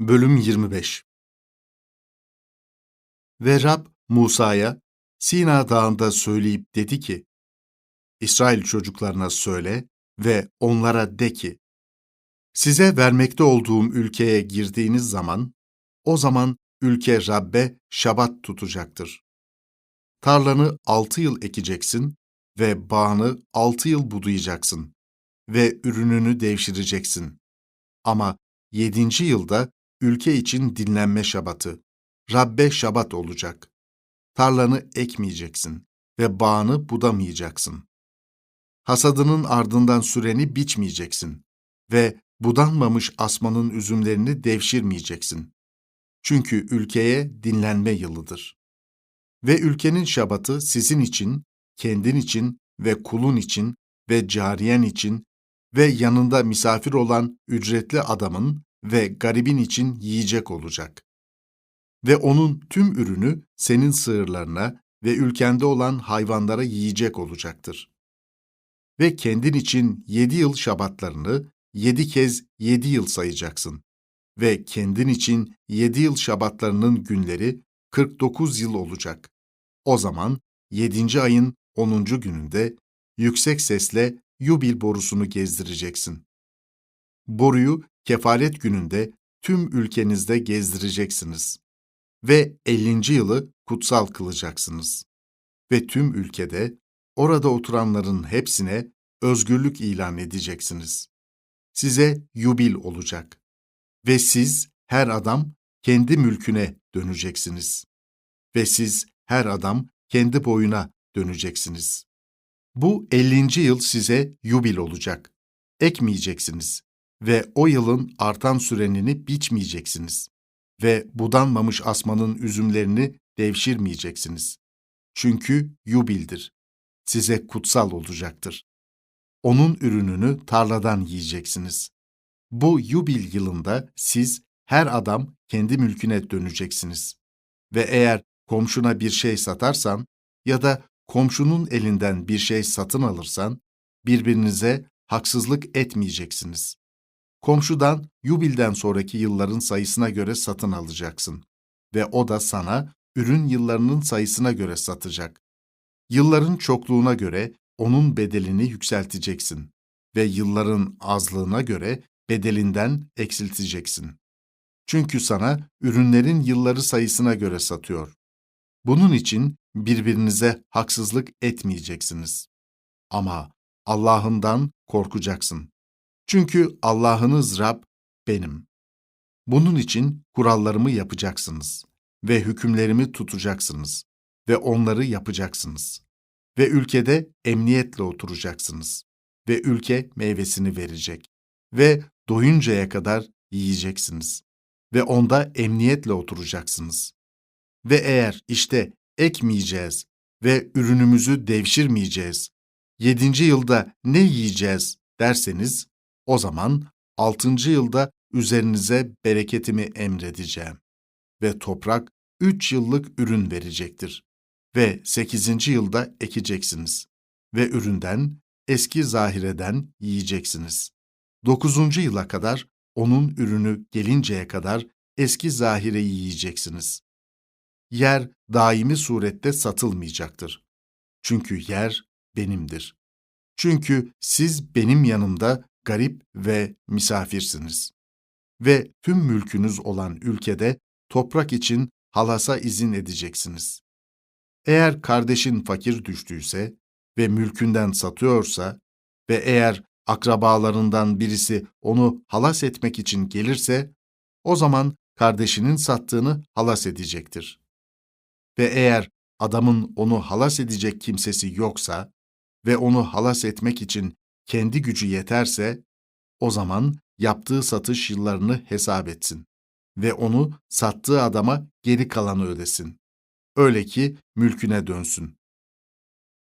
Bölüm 25 Ve Rab Musa'ya Sina Dağı'nda söyleyip dedi ki, İsrail çocuklarına söyle ve onlara de ki, size vermekte olduğum ülkeye girdiğiniz zaman, o zaman ülke Rabbe şabat tutacaktır. Tarlanı altı yıl ekeceksin ve bağını altı yıl budayacaksın ve ürününü devşireceksin. Ama yedinci yılda ülke için dinlenme şabatı, Rabbe şabat olacak. Tarlanı ekmeyeceksin ve bağını budamayacaksın. Hasadının ardından süreni biçmeyeceksin ve budanmamış asmanın üzümlerini devşirmeyeceksin. Çünkü ülkeye dinlenme yılıdır. Ve ülkenin şabatı sizin için, kendin için ve kulun için ve cariyen için ve yanında misafir olan ücretli adamın ve garibin için yiyecek olacak. Ve onun tüm ürünü senin sığırlarına ve ülkende olan hayvanlara yiyecek olacaktır. Ve kendin için yedi yıl şabatlarını yedi kez yedi yıl sayacaksın. Ve kendin için yedi yıl şabatlarının günleri 49 yıl olacak. O zaman yedinci ayın onuncu gününde yüksek sesle yubil borusunu gezdireceksin. Boruyu kefalet gününde tüm ülkenizde gezdireceksiniz ve 50. yılı kutsal kılacaksınız. Ve tüm ülkede orada oturanların hepsine özgürlük ilan edeceksiniz. Size yubil olacak ve siz her adam kendi mülküne döneceksiniz. Ve siz her adam kendi boyuna döneceksiniz. Bu 50. yıl size yubil olacak. Ekmeyeceksiniz ve o yılın artan sürenini biçmeyeceksiniz ve budanmamış asmanın üzümlerini devşirmeyeceksiniz. Çünkü yubildir. Size kutsal olacaktır. Onun ürününü tarladan yiyeceksiniz. Bu yubil yılında siz her adam kendi mülküne döneceksiniz. Ve eğer komşuna bir şey satarsan ya da komşunun elinden bir şey satın alırsan, birbirinize haksızlık etmeyeceksiniz. Komşudan yubilden sonraki yılların sayısına göre satın alacaksın ve o da sana ürün yıllarının sayısına göre satacak. Yılların çokluğuna göre onun bedelini yükselteceksin ve yılların azlığına göre bedelinden eksilteceksin. Çünkü sana ürünlerin yılları sayısına göre satıyor. Bunun için birbirinize haksızlık etmeyeceksiniz. Ama Allah'ından korkacaksın. Çünkü Allah'ınız Rab benim. Bunun için kurallarımı yapacaksınız ve hükümlerimi tutacaksınız ve onları yapacaksınız. Ve ülkede emniyetle oturacaksınız ve ülke meyvesini verecek ve doyuncaya kadar yiyeceksiniz ve onda emniyetle oturacaksınız. Ve eğer işte ekmeyeceğiz ve ürünümüzü devşirmeyeceğiz, yedinci yılda ne yiyeceğiz derseniz, o zaman altıncı yılda üzerinize bereketimi emredeceğim. Ve toprak üç yıllık ürün verecektir. Ve sekizinci yılda ekeceksiniz. Ve üründen, eski zahireden yiyeceksiniz. Dokuzuncu yıla kadar onun ürünü gelinceye kadar eski zahireyi yiyeceksiniz. Yer daimi surette satılmayacaktır. Çünkü yer benimdir. Çünkü siz benim yanımda garip ve misafirsiniz. Ve tüm mülkünüz olan ülkede toprak için halasa izin edeceksiniz. Eğer kardeşin fakir düştüyse ve mülkünden satıyorsa ve eğer akrabalarından birisi onu halas etmek için gelirse, o zaman kardeşinin sattığını halas edecektir. Ve eğer adamın onu halas edecek kimsesi yoksa ve onu halas etmek için kendi gücü yeterse, o zaman yaptığı satış yıllarını hesap etsin ve onu sattığı adama geri kalanı ödesin. Öyle ki mülküne dönsün.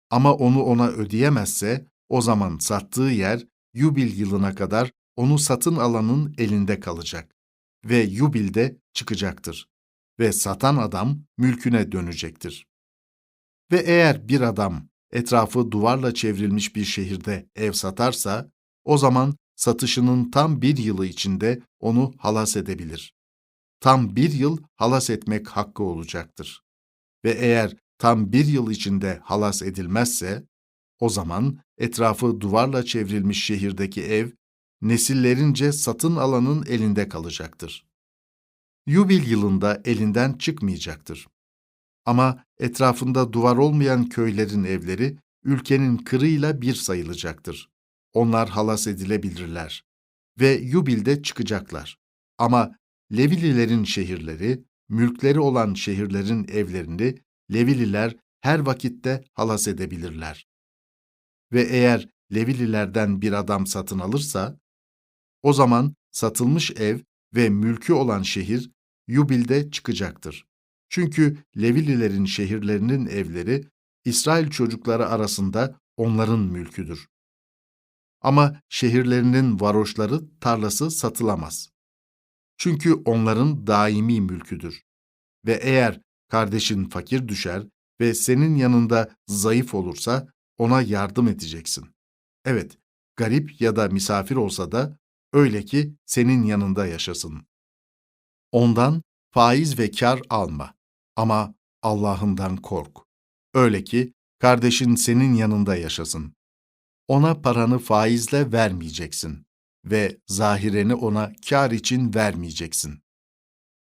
Ama onu ona ödeyemezse, o zaman sattığı yer Yubil yılına kadar onu satın alanın elinde kalacak ve Yubil'de çıkacaktır ve satan adam mülküne dönecektir. Ve eğer bir adam etrafı duvarla çevrilmiş bir şehirde ev satarsa, o zaman satışının tam bir yılı içinde onu halas edebilir. tam bir yıl halas etmek hakkı olacaktır. Ve eğer tam bir yıl içinde halas edilmezse, o zaman etrafı duvarla çevrilmiş şehirdeki ev, nesillerince satın alanın elinde kalacaktır. Yubil yılında elinden çıkmayacaktır. Ama etrafında duvar olmayan köylerin evleri, ülkenin kırıyla bir sayılacaktır. Onlar halas edilebilirler ve Yubil'de çıkacaklar. Ama Levililerin şehirleri, mülkleri olan şehirlerin evlerini Levililer her vakitte halas edebilirler. Ve eğer Levililerden bir adam satın alırsa, o zaman satılmış ev ve mülkü olan şehir Yubil'de çıkacaktır. Çünkü Levililerin şehirlerinin evleri İsrail çocukları arasında onların mülküdür. Ama şehirlerinin varoşları, tarlası satılamaz. Çünkü onların daimi mülküdür. Ve eğer kardeşin fakir düşer ve senin yanında zayıf olursa ona yardım edeceksin. Evet, garip ya da misafir olsa da öyle ki senin yanında yaşasın. Ondan faiz ve kar alma ama Allah'ından kork. Öyle ki kardeşin senin yanında yaşasın. Ona paranı faizle vermeyeceksin ve zahireni ona kar için vermeyeceksin.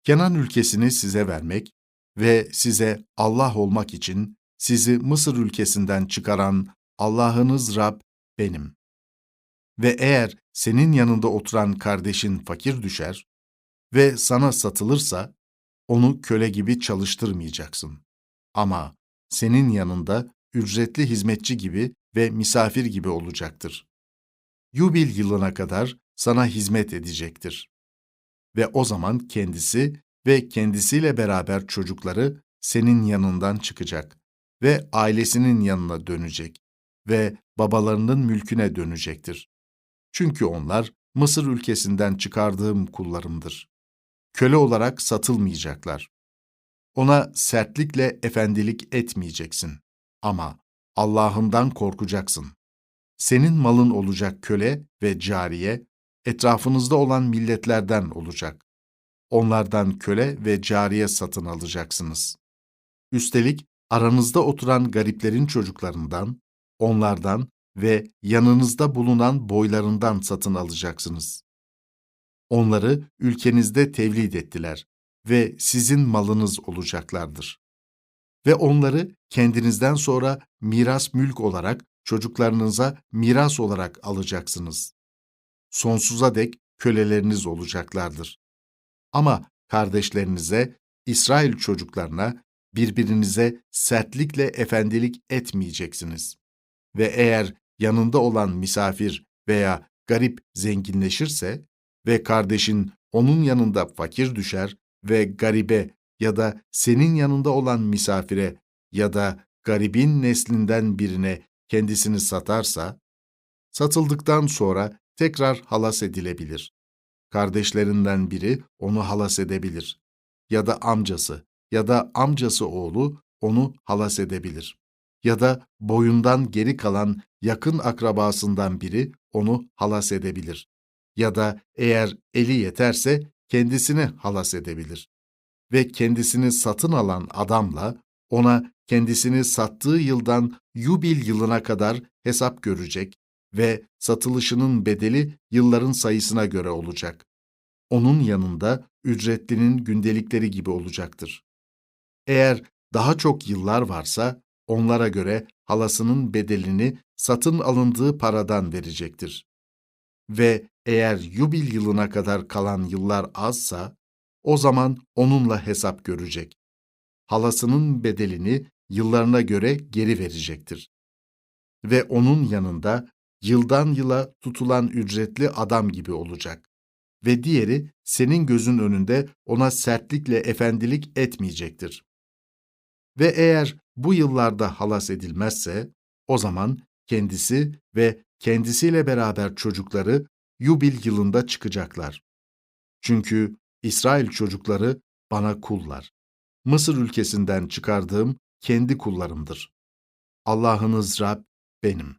Kenan ülkesini size vermek ve size Allah olmak için sizi Mısır ülkesinden çıkaran Allah'ınız Rab benim. Ve eğer senin yanında oturan kardeşin fakir düşer ve sana satılırsa, onu köle gibi çalıştırmayacaksın. Ama senin yanında ücretli hizmetçi gibi ve misafir gibi olacaktır. Yubil yılına kadar sana hizmet edecektir. Ve o zaman kendisi ve kendisiyle beraber çocukları senin yanından çıkacak ve ailesinin yanına dönecek ve babalarının mülküne dönecektir. Çünkü onlar Mısır ülkesinden çıkardığım kullarımdır. Köle olarak satılmayacaklar. Ona sertlikle efendilik etmeyeceksin. Ama Allah'ından korkacaksın. Senin malın olacak köle ve cariye, etrafınızda olan milletlerden olacak. Onlardan köle ve cariye satın alacaksınız. Üstelik aranızda oturan gariplerin çocuklarından, onlardan ve yanınızda bulunan boylarından satın alacaksınız. Onları ülkenizde tevlid ettiler ve sizin malınız olacaklardır. Ve onları kendinizden sonra miras mülk olarak çocuklarınıza miras olarak alacaksınız. Sonsuza dek köleleriniz olacaklardır. Ama kardeşlerinize, İsrail çocuklarına, birbirinize sertlikle efendilik etmeyeceksiniz. Ve eğer yanında olan misafir veya garip zenginleşirse ve kardeşin onun yanında fakir düşer ve garibe ya da senin yanında olan misafire ya da garibin neslinden birine kendisini satarsa, satıldıktan sonra tekrar halas edilebilir. Kardeşlerinden biri onu halas edebilir. Ya da amcası ya da amcası oğlu onu halas edebilir. Ya da boyundan geri kalan yakın akrabasından biri onu halas edebilir. Ya da eğer eli yeterse kendisini halas edebilir. Ve kendisini satın alan adamla ona kendisini sattığı yıldan yubil yılına kadar hesap görecek ve satılışının bedeli yılların sayısına göre olacak. Onun yanında ücretlinin gündelikleri gibi olacaktır. Eğer daha çok yıllar varsa onlara göre halasının bedelini satın alındığı paradan verecektir. Ve eğer yubil yılına kadar kalan yıllar azsa, o zaman onunla hesap görecek. Halasının bedelini yıllarına göre geri verecektir. Ve onun yanında yıldan yıla tutulan ücretli adam gibi olacak. Ve diğeri senin gözün önünde ona sertlikle efendilik etmeyecektir. Ve eğer bu yıllarda halas edilmezse, o zaman kendisi ve kendisiyle beraber çocukları Yubil yılında çıkacaklar. Çünkü İsrail çocukları bana kullar. Mısır ülkesinden çıkardığım kendi kullarımdır. Allah'ınız Rab benim.